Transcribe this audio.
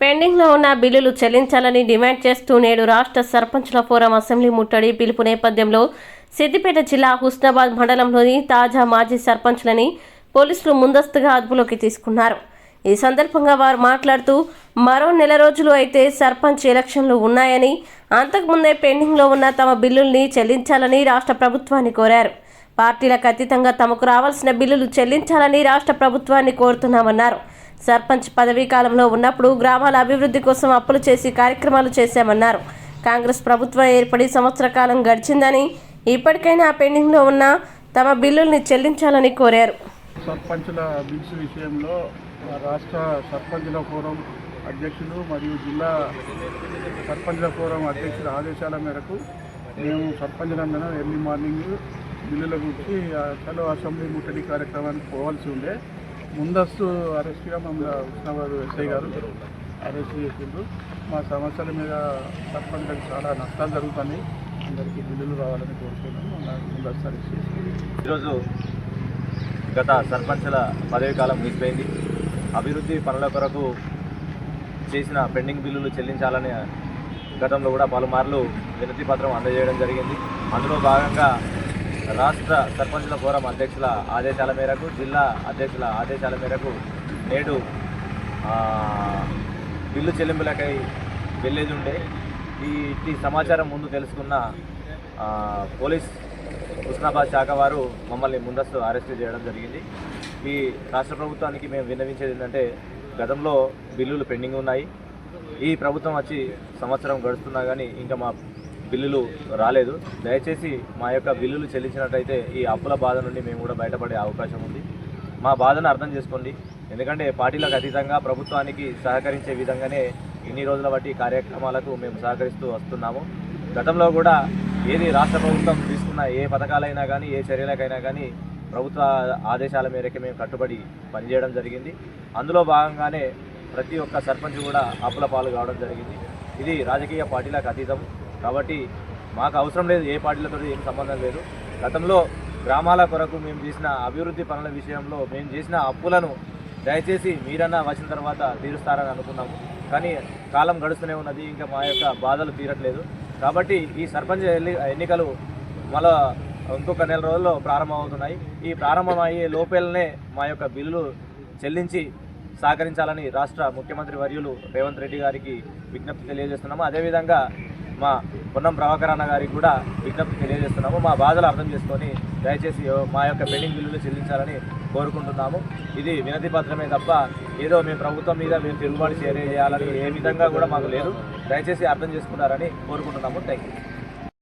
పెండింగ్లో ఉన్న బిల్లులు చెల్లించాలని డిమాండ్ చేస్తూ నేడు రాష్ట్ర సర్పంచుల ఫోరం అసెంబ్లీ ముట్టడి పిలుపు నేపథ్యంలో సిద్దిపేట జిల్లా హుస్నాబాద్ మండలంలోని తాజా మాజీ సర్పంచ్లని పోలీసులు ముందస్తుగా అదుపులోకి తీసుకున్నారు. ఈ సందర్భంగా వారు మాట్లాడుతూ మరో నెల రోజులు అయితే సర్పంచ్ ఎలక్షన్లు ఉన్నాయని అంతకుముందే పెండింగ్లో ఉన్న తమ బిల్లుల్ని చెల్లించాలని రాష్ట్ర ప్రభుత్వాన్ని కోరారు. పార్టీలకు అతీతంగా తమకు రావాల్సిన బిల్లులు చెల్లించాలని రాష్ట్ర ప్రభుత్వాన్ని కోరుతున్నామన్నారు. సర్పంచ్ పదవీ కాలంలో ఉన్నప్పుడు గ్రామాల అభివృద్ధి కోసం అప్పులు చేసి కార్యక్రమాలు చేశామన్నారు. కాంగ్రెస్ ప్రభుత్వం ఏర్పడి సంవత్సర కాలం గడిచిందని ఇప్పటికైనా పెండింగ్లో ఉన్న తమ బిల్లుల్ని చెల్లించాలని కోరారు. సర్పంచుల బిల్స్ విషయంలో రాష్ట్ర సర్పంచుల ఫోరం అధ్యక్షులు మరియు జిల్లా సర్పంచుల ఫోరం అధ్యక్షుల ఆదేశాల మేరకు మేము సర్పంచులందరం ఎర్లీ మార్నింగ్ బిల్లుల గురించి ఆ చలో అసెంబ్లీ ముట్టడి కార్యక్రమానికి పోవాల్సి ఉండే. ముందస్తు అరెస్ట్గా మమ్మల్ని ఉస్నాబాద్ ఎస్ఐ గారు అరెస్ట్ చేసిండ్రు. మా సమస్యల మీద సర్పంచ్ చాలా నష్టాలు జరుగుతున్నాయి. అందరికీ బిల్లులు రావాలని కోరుతున్నాము ముందస్తు అరెస్ట్ చేసింది ఈరోజు గత సర్పంచ్ల పదవి కాలం ముగిసిపోయింది. అభివృద్ధి పనుల కొరకు చేసిన పెండింగ్ బిల్లులు చెల్లించాలని గతంలో కూడా పలుమార్లు వినతి పత్రం అందజేయడం జరిగింది. అందులో భాగంగా రాష్ట్ర సర్పంచుల ఫోరం అధ్యక్షుల ఆదేశాల మేరకు జిల్లా అధ్యక్షుల ఆదేశాల మేరకు నేడు బిల్లు చెల్లింపులకై వెళ్ళేది ఉండే ఈ సమాచారం ముందు తెలుసుకున్న పోలీస్ హుస్నాబాద్ శాఖ వారు మమ్మల్ని ముందస్తు అరెస్ట్ చేయడం జరిగింది. ఈ రాష్ట్ర ప్రభుత్వానికి మేము విన్నవించేది ఏంటంటే గతంలో బిల్లులు పెండింగ్ ఉన్నాయి. ఈ ప్రభుత్వం వచ్చి సంవత్సరం గడుస్తున్నా కానీ ఇంకా మా బిల్లులు రాలేదు. దయచేసి మా యొక్క బిల్లులు చెల్లించినట్టయితే ఈ అప్పుల బాధ నుండి మేము కూడా బయటపడే అవకాశం ఉంది. మా బాధను అర్థం చేసుకోండి. ఎందుకంటే పార్టీలకు అతీతంగా ప్రభుత్వానికి సహకరించే విధంగానే ఇన్ని రోజుల బట్టి కార్యక్రమాలకు మేము సహకరిస్తూ వస్తున్నాము. గతంలో కూడా ఏది రాష్ట్ర ప్రభుత్వం తీసుకున్న ఏ పథకాలైనా కానీ ఏ చర్యలకైనా కానీ ప్రభుత్వ ఆదేశాల మేరకే మేము కట్టుబడి పనిచేయడం జరిగింది. అందులో భాగంగానే ప్రతి ఒక్క సర్పంచ్ కూడా అప్పుల పాలు కావడం జరిగింది. ఇది రాజకీయ పార్టీలకు అతీతం. కాబట్టి మాకు అవసరం లేదు ఏ పార్టీలతో ఏం సంబంధం లేదు. గతంలో గ్రామాల కొరకు మేము చేసిన అభివృద్ధి పనుల విషయంలో మేము చేసిన అప్పులను దయచేసి మీరన్నా వచ్చిన తర్వాత తీరుస్తారని అనుకున్నాము. కానీ కాలం గడుస్తూనే ఉన్నది ఇంకా మా యొక్క బాధలు తీరట్లేదు. కాబట్టి ఈ సర్పంచ్ ఎన్నికలు మళ్ళా ఇంకొక నెల రోజుల్లో ప్రారంభమవుతున్నాయి. ఈ ప్రారంభమయ్యే లోపలనే మా యొక్క బిల్లులు చెల్లించి సహకరించాలని రాష్ట్ర ముఖ్యమంత్రి వర్యులు రేవంత్ రెడ్డి గారికి విజ్ఞప్తి తెలియజేస్తున్నాము. అదేవిధంగా మా పొన్నం ప్రభాకర్ అన్న గారికి కూడా విజ్ఞప్తి తెలియజేస్తున్నాము. మా బాధలు అర్థం చేసుకొని దయచేసి మా యొక్క పెండింగ్ బిల్లులు చెల్లించాలని కోరుకుంటున్నాము. ఇది వినతి పత్రమే తప్ప ఏదో మేము ప్రభుత్వం మీద మేము తిరుగుబాటు చేయాలని ఏ విధంగా కూడా మాకు లేదు. దయచేసి అర్థం చేసుకున్నారని కోరుకుంటున్నాము. Thank you